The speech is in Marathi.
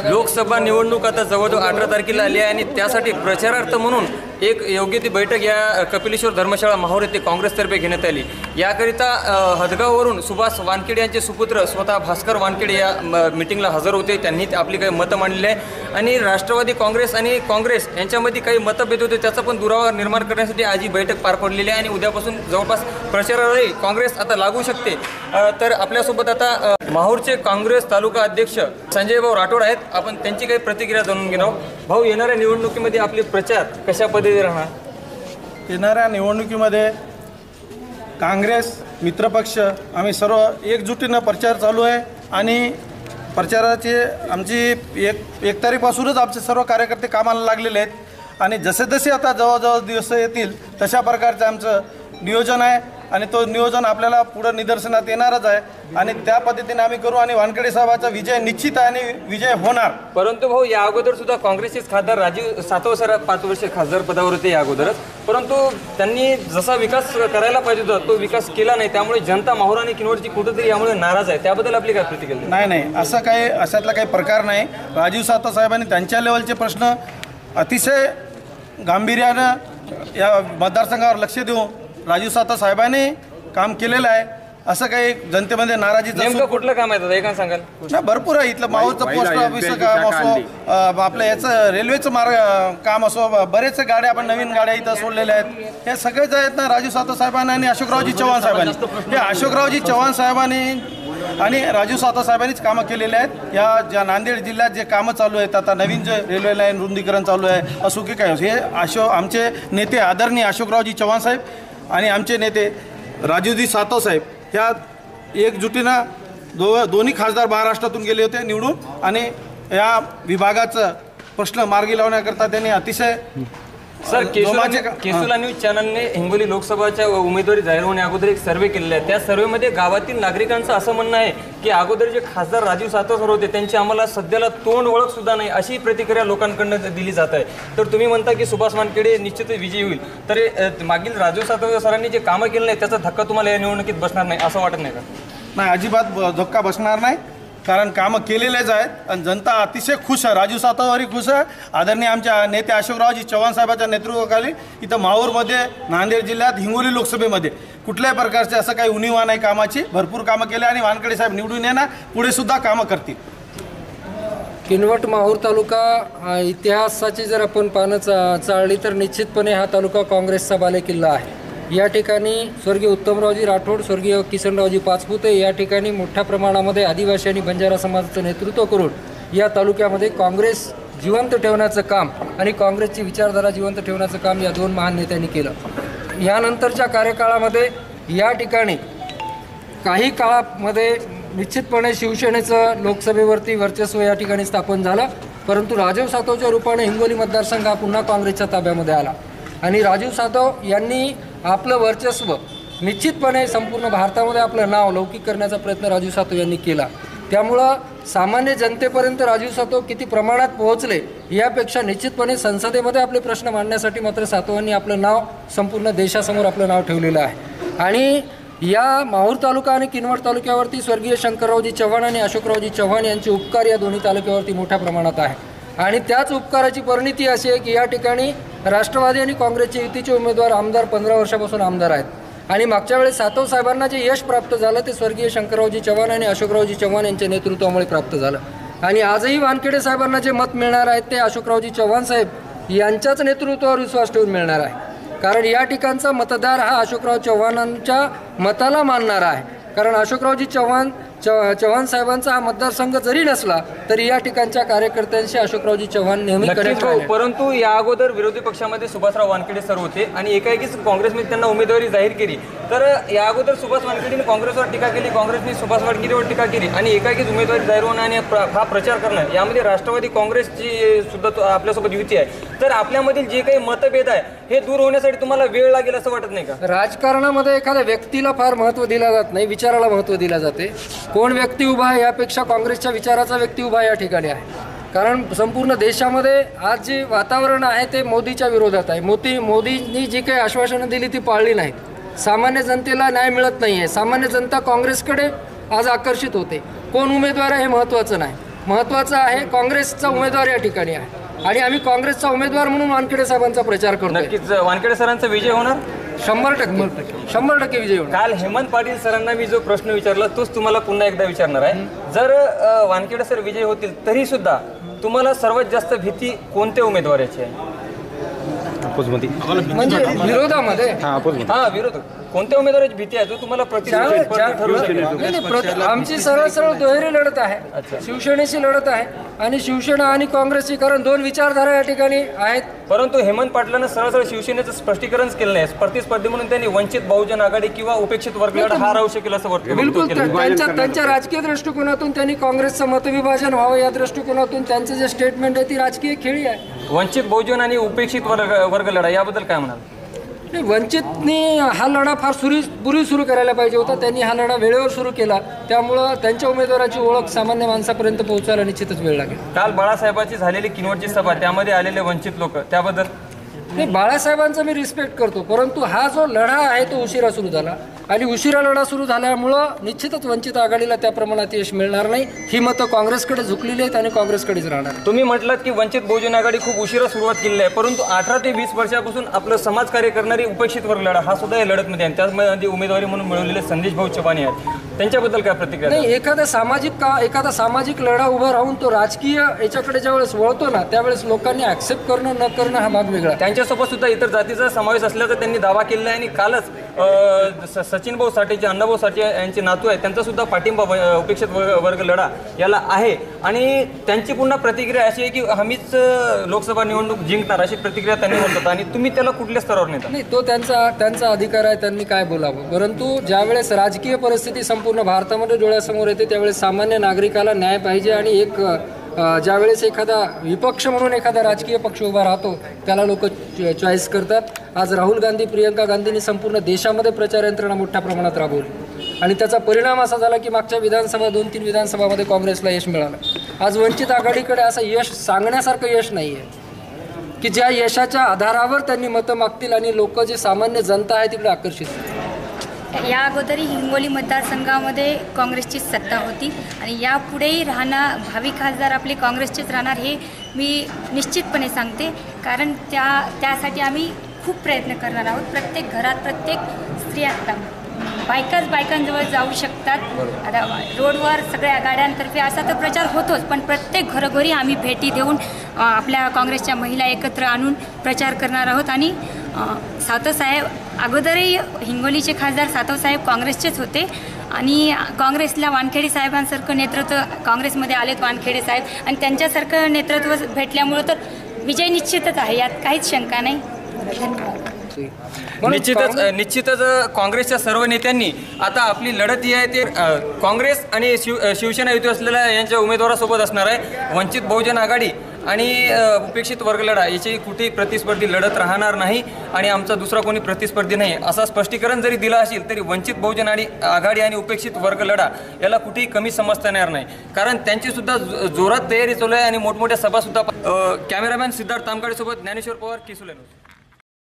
लोकसभा निवडणूक आता जवळजवळ अठरा तारखेला आली आहे आणि त्यासाठी प्रचारार्थ म्हणून एक योग्य ती बैठक या कपिलेश्वर धर्मशाळा माहूर येथे काँग्रेसतर्फे घेण्यात आली. याकरिता हदगाववरून सुभाष वानखेडे यांचे सुपुत्र स्वतः भास्कर वानखेडे या मिटिंगला हजर होते. त्यांनी आपली काही मतं मांडली आहे. आणि राष्ट्रवादी काँग्रेस आणि काँग्रेस यांच्यामध्ये काही मतभेद होते त्याचा पण दुरावा निर्माण करण्यासाठी आज ही बैठक पार पडलेली आहे आणि उद्यापासून जवळपास प्रचारालाही काँग्रेस आता लागू शकते. तर आपल्यासोबत आता माहूरचे काँग्रेस तालुका अध्यक्ष संजय भाऊ राठोड आहेत. आपण त्यांची काही प्रतिक्रिया जाणून घेणार आहोत. भाऊ येणाऱ्या निवडणुकीमध्ये आपले प्रचार कशा पद्धतीने राहणार? येणाऱ्या निवडणुकीमध्ये काँग्रेस मित्रपक्ष आम्ही सर्व एकजुटीनं प्रचार चालू आहे आणि प्रचाराची आमची एक एक तारीखपासूनच आमचे सर्व कार्यकर्ते कामाला लागलेले आहेत. आणि जसे जसे आता जवळजवळ दिवस येतील तशा प्रकारचं आमचं नियोजन आहे. आणि तो नियोजन आपल्याला पुढं निदर्शनात येणारच आहे. आणि त्या पद्धतीने आम्ही करू आणि वानखेडे साहेबाचा विजय निश्चित आहे आणि विजय होणार. परंतु भाऊ या अगोदर सुद्धा काँग्रेसचेच खासदार राजीव सातव सर पाच वर्ष खासदार पदावर होते या अगोदरच. परंतु त्यांनी जसा विकास करायला पाहिजे होता तो विकास केला नाही. त्यामुळे जनता माहूर आणि किनवडची कुठेतरी यामुळे नाराज आहे. त्याबद्दल आपली काय प्रतिक्रिया नाही नाही. असं काही अशातला काही प्रकार नाही. राजीव सातव साहेबांनी त्यांच्या लेवलचे प्रश्न अतिशय गांभीर्यानं या मतदारसंघावर लक्ष देऊन राजीव सातव साहेबांनी काम केलेलं आहे. असं काही जनतेमध्ये नाराजीचं नेमकं कुठलं काम आहे दादा? एका सांगाल? नाही, भरपूर आहे. इथलं माऊचं पोस्ट ऑफिसचं काम असो आपलं याचं रेल्वेचं मार्ग काम असो बरेच गाड्या आपण नवीन गाड्या इथं सोडलेल्या आहेत. हे सगळेच आहेत ना राजू सातव साहेबांनी आणि अशोकरावजी चव्हाण साहेबांनी. हे अशोकरावजी चव्हाण साहेबांनी आणि राजू सातव साहेबांनीच कामं केलेले आहेत. या ज्या नांदेड जिल्ह्यात जे कामं चालू आहेत आता नवीन जे रेल्वे लाईन रुंदीकरण चालू आहे असो की काय हे अशोक आमचे नेते आदरणीय अशोकरावजी चव्हाण साहेब आणि आमचे नेते राजीवजी सातव साहेब ह्या एकजुटीनं दो दोन्ही खासदार महाराष्ट्रातून गेले होते निवडून. आणि या विभागाचं प्रश्न मार्गी लावण्याकरता त्यांनी अतिशय सर केशुला जोमाचे का- केशुला न्यूज चॅनलने हिंगोली लोकसभाच्या उमेदवारी जाहीर होण्या अगोदर एक सर्वे केलेला आहे. त्या सर्वेमध्ये गावातील नागरिकांचं असं म्हणणं आहे की अगोदर जे खासदार राजीव सातव सर होते त्यांची आम्हाला सध्याला तोंड ओळख सुद्धा नाही अशी प्रतिक्रिया लोकांकडनं दिली जात आहे. तर तुम्ही म्हणता की सुभाष वानखेडे निश्चितच विजयी होईल. तर मागील राजीव सातव सरांनी जे कामं केलं नाही त्याचा धक्का तुम्हाला या निवडणुकीत बसणार नाही असं वाटत नाही का? नाही अजिबात धक्का बसणार नाही. कारण कामं केलेलेच आहेत आणि जनता अतिशय खुश आहे. राजू सातवारी खुश आहे. आदरणीय आमच्या नेते अशोकरावजी चव्हाण साहेबांच्या नेतृत्वाखाली इथं माहूरमध्ये नांदेड जिल्ह्यात हिंगोली लोकसभेमध्ये कुठल्याही प्रकारचे असं काही उणीवा नाही कामाची. भरपूर कामं केली आणि वानकडे साहेब निवडून येणार पुढे सुद्धा कामं करतील. किनवट माहूर तालुका इतिहासाची जर आपण पानं चा चाळली तर निश्चितपणे हा तालुका काँग्रेसचा बालेकिल्ला आहे. या ठिकाणी स्वर्गीय उत्तमरावजी राठोड स्वर्गीय किसनरावजी पाचपुते या ठिकाणी मोठ्या प्रमाणामध्ये आदिवासी आणि बंजारा समाजाचं नेतृत्व करून या तालुक्यामध्ये काँग्रेस जिवंत ठेवण्याचं काम आणि काँग्रेसची विचारधारा जिवंत ठेवण्याचं काम या दोन महान नेत्यांनी केलं. यानंतरच्या कार्यकाळामध्ये या ठिकाणी काही काळामध्ये निश्चितपणे शिवसेनेचं लोकसभेवरती वर्चस्व या ठिकाणी स्थापन झालं परंतु राजीव सातवच्या रूपाने हिंगोली मतदारसंघ हा पुन्हा काँग्रेसच्या ताब्यामध्ये आला. आणि राजीव सातव यांनी आपलं वर्चस्व निश्चितपणे संपूर्ण भारतामध्ये आपलं नाव लौकिक करण्याचा प्रयत्न राजीव सातव यांनी केला. त्यामुळं सामान्य जनतेपर्यंत राजीव सातव किती प्रमाणात पोहोचले यापेक्षा निश्चितपणे संसदेमध्ये आपले प्रश्न मांडण्यासाठी मात्र सातवांनी आपलं नाव संपूर्ण देशासमोर आपलं नाव ठेवलेलं आहे. आणि या माहूर तालुका आणि किनवट तालुक्यावरती स्वर्गीय शंकररावजी चव्हाण आणि अशोकरावजी चव्हाण यांचे उपकार या दोन्ही तालुक्यावरती मोठ्या प्रमाणात आहे. आणि त्याच उपकाराची परिणिती अशी आहे की या ठिकाणी राष्ट्रवादी आणि काँग्रेसचे युतीचे उमेदवार आमदार पंधरा वर्षापासून आमदार आहेत. आणि मागच्या वेळेस सातव साहेबांना जे यश प्राप्त झालं ते स्वर्गीय शंकररावजी चव्हाण आणि अशोकरावजी चव्हाण यांच्या नेतृत्वामुळे प्राप्त झालं. आणि आजही वानखेडे साहेबांना जे मत मिळणार आहेत ते अशोकरावजी चव्हाण साहेब यांच्याच नेतृत्वावर विश्वास ठेवून मिळणार आहे. कारण या ठिकाणचा मतदार हा अशोकराव चव्हाणांच्या मताला मानणारा आहे. कारण अशोकरावजी चव्हाण चव्हाण साहेबांचा हा मतदारसंघ जरी नसला तरी या ठिकाणच्या कार्यकर्त्यांशी अशोकरावजी चव्हाण नेहमी कनेक्ट राहिले. परंतु या अगोदर विरोधी पक्षामध्ये सुभाषराव वानखेडे सर होते आणि एकाएकीच काँग्रेसने त्यांना उमेदवारी जाहीर केली. तर या अगोदर सुभाष वानखेडेने काँग्रेसवर टीका केली काँग्रेसने सुभाष वानखेडेवर टीका केली आणि एकाएकीच उमेदवारी जाहीर होणं आणि प्र- हा प्रचार करणं यामध्ये राष्ट्रवादी काँग्रेसची सुद्धा तो- आपल्यासोबत युती आहे. तर आपल्यामधील जे काही मतभेद आहे हे दूर होण्यासाठी तुम्हाला वेळ लागेल असं वाटत नाही का? राजकारणामध्ये एखाद्या व्यक्तीला फार महत्त्व दिलं जात नाही विचाराला महत्त्व दिलं जाते. कोण व्यक्ती उभा आहे यापेक्षा काँग्रेसच्या विचाराचा व्यक्ती उभा या ठिकाणी आहे. कारण संपूर्ण देशामध्ये आज जे वातावरण आहे ते मोदीच्या विरोधात आहे. मोदी मोदींनी जी काही आश्वासनं दिली ती पाळली नाहीत. सामान्य जनतेला न्याय मिळत नाही आहे सामान्य जनता काँग्रेसकडे आज आकर्षित होते. कोण उमेदवार आहे हे महत्त्वाचं नाही. महत्त्वाचं आहे काँग्रेसचा उमेदवार या ठिकाणी आहे. आणि आम्ही काँग्रेसचा उमेदवार म्हणून वानखेडे साहेबांचा प्रचार करतो नक्कीच वानखेडे सरांचा विजय होणार? शंभर टक्के. शंभर टक्के. विजय होणार. काल हेमंत पाटील सरांना मी जो प्रश्न विचारला तोच तुम्हाला पुन्हा एकदा विचारणार आहे. जर वानखेडे सर विजय होतील तरी सुद्धा तुम्हाला सर्वात जास्त भीती कोणत्या उमेदवाराची आहे? म्हणजे विरोधामध्ये? हा विरोध. कोणत्या उमेदवाराची भीती आहे? जो तुम्हाला ज्या- प्रतिस्पर्धी ज्या- ठरवू शकेल नाही, नाही, प्रत- आमची सरळ सरळ दुहेरी लढत आहे. शिवसेनेची लढत आहे. आणि शिवसेना आणि काँग्रेसची कारण दोन विचारधारा या ठिकाणी आहेत. परंतु हेमंत पाटलांना सरळ सरळ शिवसेनेचं स्पष्टीकरण केलं नाही. प्रतिस्पर्धी म्हणून त्यांनी वंचित बहुजन आघाडी किंवा उपेक्षित वर्गलाड हा राहू शकेल असं वक्तव्य बिलकुल केलं. त्या- त्यांच्या त्यांच्या राजकीय दृष्टिकोनातून त्यांनी काँग्रेसचं मतविभाजन व्हावं या दृष्टिकोनातून त्यांचं जे स्टेटमेंट आहे ती राजकीय खेळी आहे. वंचित बहुजन आणि उपेक्षित वर्ग वर्ग लढा याबद्दल काय म्हणाल? नाही, वंचितनी हा लढा फार सुरी पूर्वी सुरू करायला पाहिजे होता. त्यांनी हा लढा वेळेवर सुरू केला. त्यामुळं त्यांच्या उमेदवाराची ओळख सामान्य माणसापर्यंत पोहोचायला निश्चितच वेळ लागेल. काल बाळासाहेबांची झालेली किनवटची सभा त्यामध्ये आलेले वंचित लोक त्याबद्दल? नाही बाळासाहेबांचा मी रिस्पेक्ट करतो. परंतु हा जो लढा आहे तो उशिरा सुरू झाला. आणि उशिरा लढा सुरू झाल्यामुळं निश्चितच वंचित आघाडीला त्या प्रमाणात यश मिळणार नाही. ही मतं काँग्रेसकडे झुकलेली आहेत आणि काँग्रेसकडेच राहणार तुम्ही म्हटलात की वंचित बहुजन आघाडी खूप उशिरा सुरुवात केलेली आहे. परंतु अठरा ते वीस वर्षापासून आपलं समाजकार्य करणारी उपेक्षित वर्ग लढा हा सुद्धा या लढतमध्ये आहे. त्यामध्ये उमेदवारी म्हणून मिळवलेले संदेश भाऊ चव्हाण आहेत. त्यांच्याबद्दल काय प्रतिक्रिया? नाही एखादा सामाजिक का एखादा सामाजिक लढा उभा राहून तो राजकीय याच्याकडे ज्यावेळेस वळतो ना त्यावेळेस लोकांनी ऍक्सेप्ट करणं न करणं हा भाग वेगळा. त्यांच्यासोबत सुद्धा इतर जातीचा समावेश असल्याचा त्यांनी दावा केलेला आहे आणि कालच सचिन भाऊ साठे जे अण्णाभाऊ साठे यांचे नातू आहेत त्यांचा सुद्धा पाठिंबा उपेक्षित वर्ग लढा याला आहे. आणि त्यांची पुन्हा प्रतिक्रिया अशी आहे की आम्हीच लोकसभा निवडणूक जिंकणार अशी प्रतिक्रिया त्यांनी म्हणतात आणि तुम्ही त्याला कुठल्या स्तरावर नेता? नाही तो त्यांचा त्यांचा अधिकार आहे त्यांनी काय बोलावं? परंतु ज्यावेळेस राजकीय परिस्थिती संपूर्ण भारतामध्ये डोळ्यासमोर येते त्यावेळेस सामान्य नागरिकाला न्याय पाहिजे आणि एक ज्यावेळेस एखादा विपक्ष म्हणून एखादा राजकीय पक्ष उभा राहतो त्याला लोक चॉईस करतात. आज राहुल गांधी प्रियंका गांधींनी संपूर्ण देशामध्ये प्रचार यंत्रणा मोठ्या प्रमाणात राबवली. आणि त्याचा परिणाम असा झाला की मागच्या विधानसभा दोन तीन विधानसभामध्ये काँग्रेसला यश मिळालं. आज वंचित आघाडीकडे असं यश सांगण्यासारखं यश नाही आहे की ज्या यशाच्या आधारावर त्यांनी मतं मागतील आणि लोक जे सामान्य जनता आहे तिकडे आकर्षित होतील. या अगोदरही हिंगोली मतदारसंघामध्ये काँग्रेसचीच सत्ता होती आणि यापुढेही राहणार भावी खासदार आपले काँग्रेसचेच राहणार हे मी निश्चितपणे सांगते. कारण त्या त्यासाठी आम्ही खूप प्रयत्न करणार आहोत. प्रत्येक घरात प्रत्येक स्त्रिया आता बायकाच बायकांजवळ जाऊ शकतात. आता रोडवर सगळ्या गाड्यांतर्फे असा तर प्रचार होतोच पण प्रत्येक घरोघरी आम्ही भेटी देऊन आपल्या काँग्रेसच्या महिला एकत्र आणून प्रचार करणार आहोत आणि अ, सावतसाहेब अगोदरही हिंगोलीचे खासदार सातवसाहेब काँग्रेसचेच होते आणि काँग्रेसला वानखेडे साहेबांसारखं नेतृत्व काँग्रेसमध्ये आलेत वानखेडे साहेब आणि त्यांच्यासारखं नेतृत्व भेटल्यामुळं तर विजय निश्चितच आहे यात काहीच शंका नाही. धन्यवाद. निश्चितच काँग्रेस- निश्चितच काँग्रेसच्या सर्व नेत्यांनी आता आपली लढत ही आहे ते काँग्रेस आणि शिव शिवसेना युती असलेल्या यांच्या उमेदवारासोबत असणार आहे. वंचित बहुजन आघाडी आणि उपेक्षित वर्ग लढा याची कुठेही प्रतिस्पर्धी लढत राहणार नाही आणि आमचा दुसरा कोणी प्रतिस्पर्धी नाही. असा स्पष्टीकरण जरी दिलं असेल तरी वंचित बहुजन आणि आघाडी आणि उपेक्षित वर्ग लढा याला कुठेही कमी समजता येणार नाही. कारण त्यांची सुद्धा जो- जोरात तयारी चालू आहे आणि मोठमोठ्या सभासुद्धा कॅमेरामॅन सिद्धार्थ तामगाडेसोबत ज्ञानेश्वर पवार किसुले